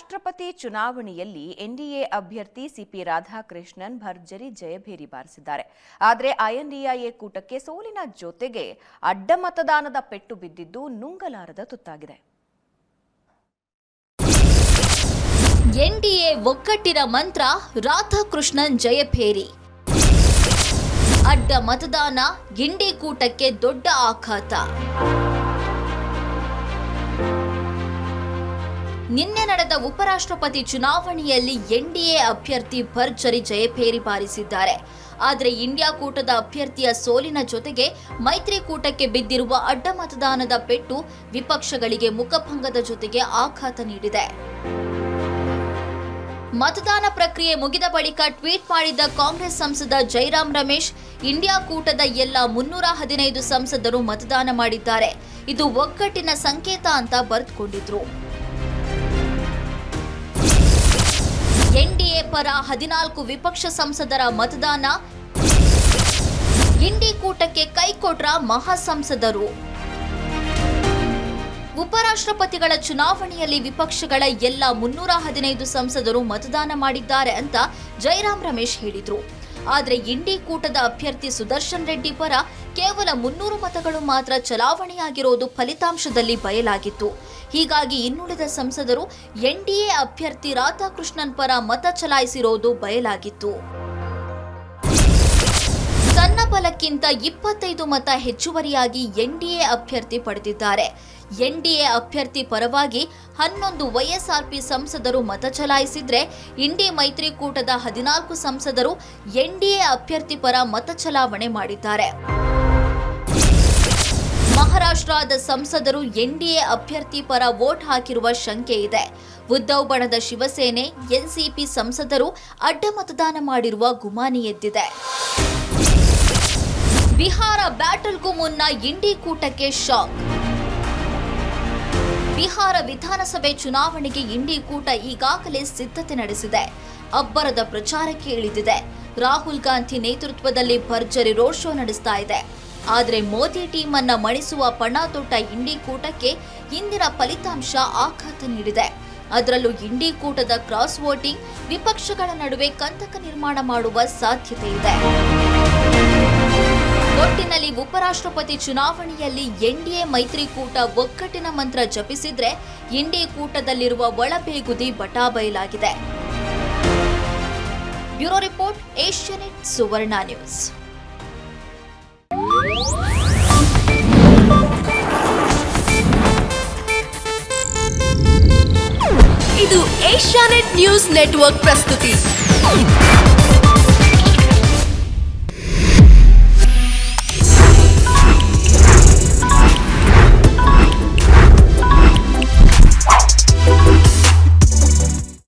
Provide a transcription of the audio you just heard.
ಉಪರಾಷ್ಟ್ರಪತಿ ಚುನಾವಣೆಯಲ್ಲಿ ಎನ್ಡಿಎ ಅಭ್ಯರ್ಥಿ ಸಿಪಿ ರಾಧಾಕೃಷ್ಣನ್ ಭರ್ಜರಿ ಜಯಭೇರಿ ಬಾರಿಸಿದ್ದಾರೆ. ಆದರೆ ಐಎನ್ಡಿಐಎ ಕೂಟಕ್ಕೆ ಸೋಲಿನ ಜೊತೆಗೆ ಅಡ್ಡ ಮತದಾನದ ಪೆಟ್ಟು ಬಿದ್ದಿದ್ದು ನುಂಗಲಾರದ ತುತ್ತಾಗಿದೆ. ಎನ್ಡಿಎ ಒಗ್ಗಟ್ಟಿನ ಮಂತ್ರ ರಾಧಾಕೃಷ್ಣನ್ ಜಯಭೇರಿ ಅಡ್ಡ ಮತದಾನ ಗಿಂಡಿ ಕೂಟಕ್ಕೆ ದೊಡ್ಡ ಆಘಾತ. ನಿನ್ನೆ ನಡೆದ ಉಪರಾಷ್ಟ್ರಪತಿ ಚುನಾವಣೆಯಲ್ಲಿ ಎನ್ಡಿಎ ಅಭ್ಯರ್ಥಿ ಭರ್ಜರಿ ಜಯಭೇರಿ ಬಾರಿಸಿದ್ದಾರೆ. ಆದರೆ ಇಂಡಿಯಾ ಕೂಟದ ಅಭ್ಯರ್ಥಿಯ ಸೋಲಿನ ಜೊತೆಗೆ ಮೈತ್ರಿಕೂಟಕ್ಕೆ ಬಿದ್ದಿರುವ ಅಡ್ಡ ಮತದಾನದ ಪೆಟ್ಟು ವಿಪಕ್ಷಗಳಿಗೆ ಮುಖಭಂಗದ ಜೊತೆಗೆ ಆಘಾತ ನೀಡಿದೆ. ಮತದಾನ ಪ್ರಕ್ರಿಯೆ ಮುಗಿದ ಬಳಿಕ ಟ್ವೀಟ್ ಮಾಡಿದ್ದ ಕಾಂಗ್ರೆಸ್ ಸಂಸದ ಜೈರಾಮ್ ರಮೇಶ್, ಇಂಡಿಯಾ ಕೂಟದ ಎಲ್ಲ ಮುನ್ನೂರ ಹದಿನೈದು ಸಂಸದರು ಮತದಾನ ಮಾಡಿದ್ದಾರೆ. ಇದು ಒಗ್ಗಟ್ಟಿನ ಸಂಕೇತ ಅಂತ ಬರೆದುಕೊಂಡಿದ್ರು. ಪರ ಹದಿನಾಲ್ಕು ವಿಪಕ್ಷ ಸಂಸದರ ಮತದಾನ. ಇಂಡಿ ಕೂಟಕ್ಕೆ ಕೈಕೊಟ್ರ ಮಹಾಸಂಸದರು. ಉಪರಾಷ್ಟ್ರಪತಿಗಳ ಚುನಾವಣೆಯಲ್ಲಿ ವಿಪಕ್ಷಗಳ ಎಲ್ಲ ಮುನ್ನೂರ ಹದಿನೈದು ಸಂಸದರು ಮತದಾನ ಮಾಡಿದ್ದಾರೆ ಅಂತ ಜೈರಾಮ್ ರಮೇಶ್ ಹೇಳಿದ್ರು. ಆದರೆ ಇಂಡಿ ಕೂಟದ ಅಭ್ಯರ್ಥಿ ಸುದರ್ಶನ್ ರೆಡ್ಡಿ ಪರ ಕೇವಲ ಮುನ್ನೂರು ಮತಗಳು ಮಾತ್ರ ಚಲಾವಣೆಯಾಗಿರೋದು ಫಲಿತಾಂಶದಲ್ಲಿ ಬಯಲಾಗಿತ್ತು. ಹೀಗಾಗಿ ಇನ್ನುಳಿದ ಸಂಸದರು ಎನ್ಡಿಎ ಅಭ್ಯರ್ಥಿ ರಾಧಾಕೃಷ್ಣನ್ ಪರ ಮತ ಚಲಾಯಿಸಿರೋದು ಬಯಲಾಗಿತ್ತು. ತನ್ನ ಬಲಕ್ಕಿಂತ ಇಪ್ಪತ್ತೈದು ಮತ ಹೆಚ್ಚುವರಿಯಾಗಿ ಎನ್ಡಿಎ ಅಭ್ಯರ್ಥಿ ಪಡೆದಿದ್ದಾರೆ. ಎನ್ಡಿಎ ಅಭ್ಯರ್ಥಿ ಪರವಾಗಿ ಹನ್ನೊಂದು ವೈಎಸ್ಆರ್ಪಿ ಸಂಸದರು ಮತ ಚಲಾಯಿಸಿದ್ರೆ ಇಂಡಿ ಮೈತ್ರಿಕೂಟದ ಹದಿನಾಲ್ಕು ಸಂಸದರು ಎನ್ಡಿಎ ಅಭ್ಯರ್ಥಿ ಪರ ಮತ ಚಲಾವಣೆ ಮಾಡಿದ್ದಾರೆ. ಮಹಾರಾಷ್ಟ್ರದ ಸಂಸದರು ಎನ್ಡಿಎ ಅಭ್ಯರ್ಥಿ ಪರ ವೋಟ್ ಹಾಕಿರುವ ಶಂಕೆ ಇದೆ. ಉದ್ದವ್ ಬಣದ ಶಿವಸೇನೆ, ಎನ್ಸಿಪಿ ಸಂಸದರು ಅಡ್ಡ ಮತದಾನ ಮಾಡಿರುವ ಗುಮಾನಿ ಎದ್ದಿದೆ. ಬಿಹಾರ ಬ್ಯಾಟಲ್ಗೂ ಮುನ್ನ ಇಂಡಿ ಕೂಟಕ್ಕೆ ಶಾಕ್. ಬಿಹಾರ ವಿಧಾನಸಭೆ ಚುನಾವಣೆಗೆ ಇಂಡಿ ಕೂಟ ಈಗಾಗಲೇ ಸಿದ್ಧತೆ ನಡೆಸಿದೆ. ಅಬ್ಬರದ ಪ್ರಚಾರಕ್ಕೆ ಇಳಿದಿದೆ. ರಾಹುಲ್ ಗಾಂಧಿ ನೇತೃತ್ವದಲ್ಲಿ ಭರ್ಜರಿ ರೋಡ್ ಶೋ ನಡೆಸ್ತಾ ಇದೆ. ಆದರೆ ಮೋದಿ ಟೀಮ್ ಅನ್ನ ಮಣಿಸುವ ಪಣ ತೊಟ್ಟ ಇಂಡಿ ಕೂಟಕ್ಕೆ ಇಂದಿನ ಫಲಿತಾಂಶ ಆಘಾತ ನೀಡಿದೆ. ಅದರಲ್ಲೂ ಇಂಡಿ ಕೂಟದ ಕ್ರಾಸ್ ವೋಟಿಂಗ್ ವಿಪಕ್ಷಗಳ ನಡುವೆ ಕಂತಕ ನಿರ್ಮಾಣ ಮಾಡುವ ಸಾಧ್ಯತೆ ಇದೆ. ಒಟ್ಟಿನಲ್ಲಿ ಉಪರಾಷ್ಟ್ರಪತಿ ಚುನಾವಣೆಯಲ್ಲಿ ಎನ್ಡಿಎ ಮೈತ್ರಿಕೂಟ ಒಗ್ಗಟ್ಟಿನ ಮಂತ್ರ ಜಪಿಸಿದ್ರೆ ಎನ್ಡಿಎ ಕೂಟದಲ್ಲಿರುವ ಒಳಬೇಗುದಿ ಬಟಾಬಯಲಾಗಿದೆ bureau report, Asianet, Suvarna news. ಇದು ಏಷ್ಯಾನೆಟ್ ನ್ಯೂಸ್ ನೆಟ್ವರ್ಕ್ ಪ್ರಸ್ತುತಿ.